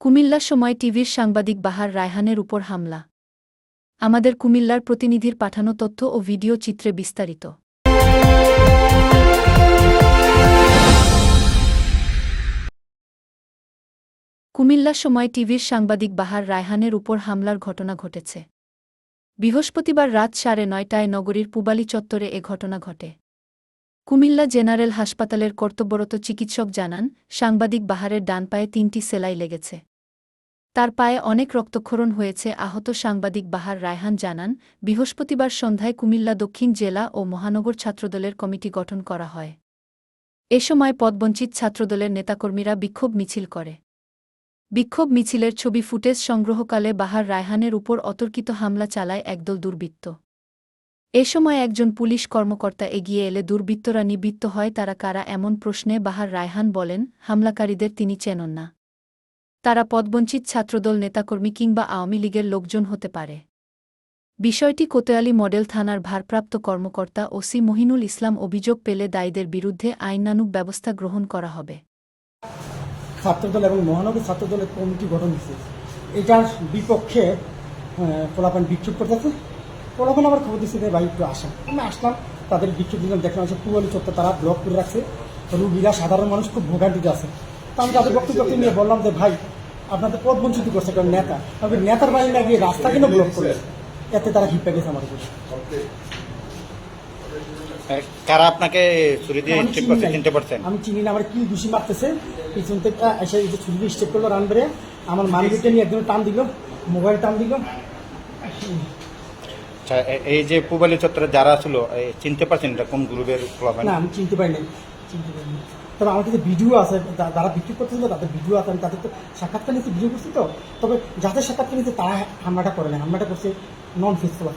কুমিল্লা সময় টিভির সাংবাদিক বাহার রায়হানের উপর হামলা। আমাদের কুমিল্লার প্রতিনিধির পাঠানো তথ্য ও ভিডিও চিত্রে বিস্তারিত। কুমিল্লা সময় টিভির সাংবাদিক বাহার রায়হানের উপর হামলার ঘটনা ঘটেছে। বৃহস্পতিবার রাত সাড়ে নয়টায় নগরীর পুবালি চত্বরে এ ঘটনা ঘটে। কুমিল্লা জেনারেল হাসপাতালের কর্তব্যরত চিকিৎসক জানান, সাংবাদিক বাহারের ডান পায়ে তিনটি সেলাই লেগেছে। তার পায়ে অনেক রক্তক্ষরণ হয়েছে, আহত সাংবাদিক বাহার রায়হান জানান, বৃহস্পতিবার সন্ধ্যায় কুমিল্লা দক্ষিণ জেলা ও মহানগর ছাত্রদলের কমিটি গঠন করা হয়। এ সময় পদবঞ্চিত ছাত্রদলের নেতাকর্মীরা বিক্ষোভ মিছিল করে। বিক্ষোভ মিছিলের ছবি ফুটেজ সংগ্রহকালে বাহার রায়হানের উপর অতর্কিত হামলা চালায় একদল দুর্বৃত্ত। এ সময় একজন পুলিশ কর্মকর্তা এগিয়ে এলে দুর্বৃত্তরা নিবৃত্ত হয় তারা কারা এমন প্রশ্নে বাহার রায়হান বলেন, হামলাকারীদের তিনি চেনন না। তারা পদবঞ্চিত ছাত্রদল, নেতাকর্মী কিংবা আওয়ামী লীগের লোকজন হতে পারে। বিষয়টি কোতোয়ালি মডেল থানার ভারপ্রাপ্ত কর্মকর্তা ওসি মহিনুল ইসলাম অভিযোগ পেলে দায়ীদের বিরুদ্ধে আইনানুগ ব্যবস্থা গ্রহণ করা হবে। ছাত্রদল এবং মহানগর ছাত্রদলের কমিটি গঠন হয়েছে। এটার বিপক্ষে পোলাপান বিক্ষোভ করতেছে। পোলাপান আবার খবর দিচ্ছে যে ভাই একটু আসেন। আমি আসলাম তাদের বিক্ষোভ দিলাম দেখলাম হচ্ছে পুয়ালি চত্বর তারা ব্লক করে রাখছে। রুগীরা সাধারণ মানুষ খুব ভোগান্তিতে আছে। তো আমি তাদের বক্তব্য নিয়ে বললাম যে ভাই আপনাদের পথ বঞ্চিত করছে কারণ নেতা। তবে নেতার বাড়ি না গিয়ে রাস্তা কেন ব্লক করে এতে তারা হিপে গেছে আমার উপর। কারা আপনাকে ছুরি দিয়ে স্টেপ চিনি করতে চিনতে পারছেন? আমি চিনি না আমার কি ঘুষি মারতেছে? পিছন থেকে এসে এই যে ছুরি দিয়ে স্টেপ করল রান বেড়ে আমার মানিকেটে নিয়ে একদম টান দিল মোবাইল টান দিল। আচ্ছা, এই যে পুবালি চত্বরে যারা ছিল চিনতে পারছেন এটা কোন গ্রুপের ক্লাব না আমি চিনতে পারি নাই চিনতে পারি নাই। তবে আমার কাছে ভিডিও আছে যারা বিক্রি করতেছিল তাদের ভিডিও আছে আমি তাদের তো সাক্ষাৎকার নিতে ভিডিও করছি তো। তবে যাদের সাক্ষাৎকার নিতে তারা হামলাটা করে না হামলাটা করছে নন ফেসফুল